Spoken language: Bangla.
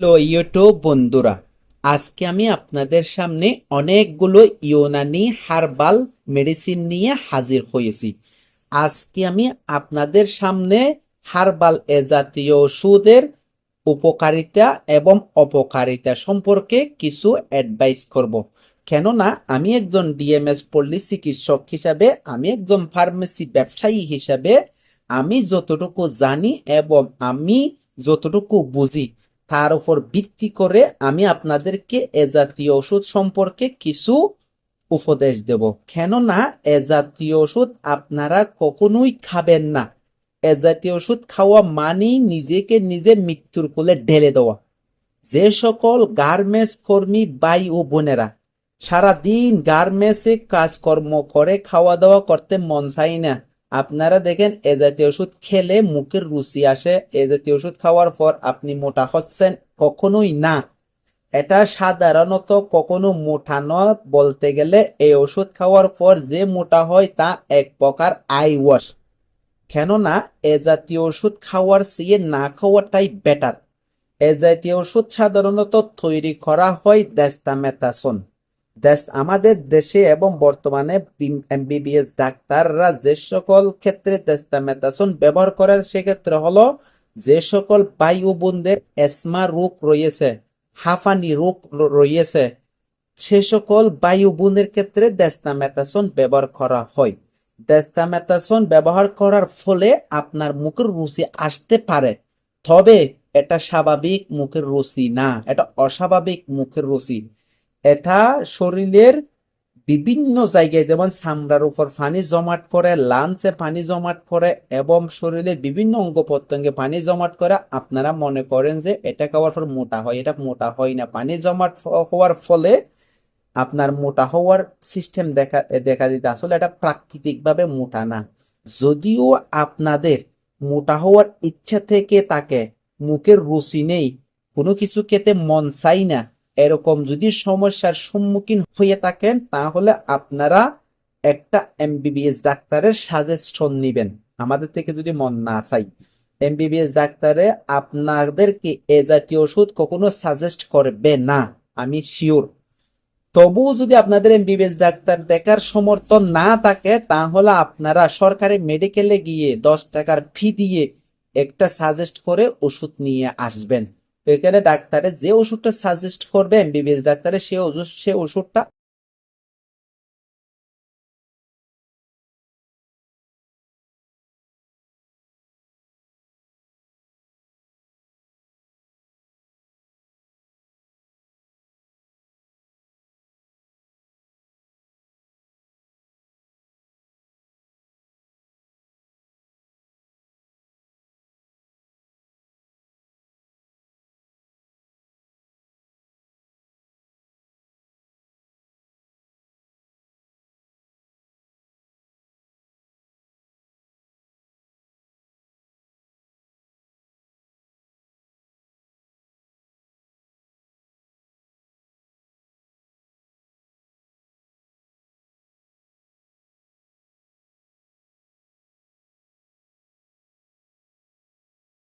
হ্যালো ইউটিউব বন্ধুরা। আজকে আমি আপনাদের সামনে অনেকগুলো ইউনানি হার্বাল মেডিসিন নিয়ে হাজির হয়েছি। আজকে আমি আপনাদের সামনে হার্বাল এ জাতীয় ওষুধের উপকারিতা এবং অপকারিতা সম্পর্কে কিছু অ্যাডভাইস করব। কেননা আমি একজন ডিএমএস পল্লী চিকিৎসক হিসাবে, আমি একজন ফার্মেসি ব্যবসায়ী হিসাবে আমি যতটুকু জানি এবং আমি যতটুকু বুঝি তার উপর ভিত্তি করে আমি আপনাদেরকে এ জাতীয় ওষুধ সম্পর্কে কিছু উপদেশ দেব। কেননা, এ জাতীয় ওষুধ আপনারা কখনোই খাবেন না। এ জাতীয় ওষুধ খাওয়া মানেই নিজেকে নিজে মৃত্যুর কোলে ঢেলে দেওয়া। যে সকল গার্মেন্টস কর্মী বাই ও বোনেরা সারাদিন গার্মেন্টসে কাজকর্ম করে, খাওয়া দাওয়া করতে মন চাই না আপনারা দেখেন, এ জাতীয় ওষুধ খেলে মুখের রুচি আসে। এ জাতীয় ওষুধ খাওয়ার পর আপনি মোটা হচ্ছেন, কখনোই না। এটা সাধারণত কখনো মোটা নয় বলতে গেলে এই ওষুধ খাওয়ার পর যে মোটা হয় তা এক প্রকার আই ওয়াশ। কেননা, এ জাতীয় ওষুধ খাওয়ার চেয়ে না খাওয়াটাই বেটার এ জাতীয় ওষুধ সাধারণত তৈরি করা হয় দেস্তামেথাসন। আমাদের দেশে এবং বর্তমানে এমবিবিএস ডাক্তাররা যে সকল ক্ষেত্রে দেস্তামেথাসন ব্যবহার করে সেক্ষেত্রে হলো যে সকল বায়ু বোনদের এসমা রোগ রয়েছে, হাঁফানি রোগ রয়েছে, সে সকল বায়ু বোনের ক্ষেত্রে দেস্তামেথাসন ব্যবহার করা হয়। দেস্তামেথাসন ব্যবহার করার ফলে আপনার মুখের রুচি আসতে পারে, তবে এটা স্বাভাবিক মুখের রুচি না, এটা অস্বাভাবিক মুখের রুচি। এটা শরীরের বিভিন্ন জায়গায় যেমন চামড়ার উপর পানি জমাট করে লাঞ্চে পানি জমাট করে এবং শরীরের বিভিন্ন অঙ্গ প্রত্যঙ্গে পানি জমাট করে, আপনারা মনে করেন যে এটা খাওয়ার পর মোটা হয়, এটা মোটা হয় না। পানি জমাট হওয়ার ফলে আপনার মোটা হওয়ার সিস্টেম দেখা দেখা দিতে, আসলে এটা প্রাকৃতিকভাবে মোটা না। যদিও আপনাদের মোটা হওয়ার ইচ্ছা থেকে তাকে মুখের রুচি নেই, কোনো কিছু খেতে মন চাই না এরকম যদি সমস্যার সম্মুখীন হয়ে থাকেন, তাহলে আপনারা একটা এমবিবিএস ডাক্তারের সাজেশন নিবেন। আমাদের থেকে যদি মন না চাই এমবিবিএস ডাক্তারে আপনাদেরকে এ জাতীয় ওষুধ কখনো সাজেস্ট করবে না, আমি শিওর তবুও যদি আপনাদের এমবিবিএস ডাক্তার দেখার সমর্থন না থাকে, তাহলে আপনারা সরকারি মেডিকেলে গিয়ে দশ টাকার ফি দিয়ে একটা সাজেস্ট করে ওষুধ নিয়ে আসবেন। এখানে ডাক্তারে যে ওষুধটা সাজেস্ট করবে এমবিবিএস ডাক্তারে সে ওষুধ সে ওষুধটা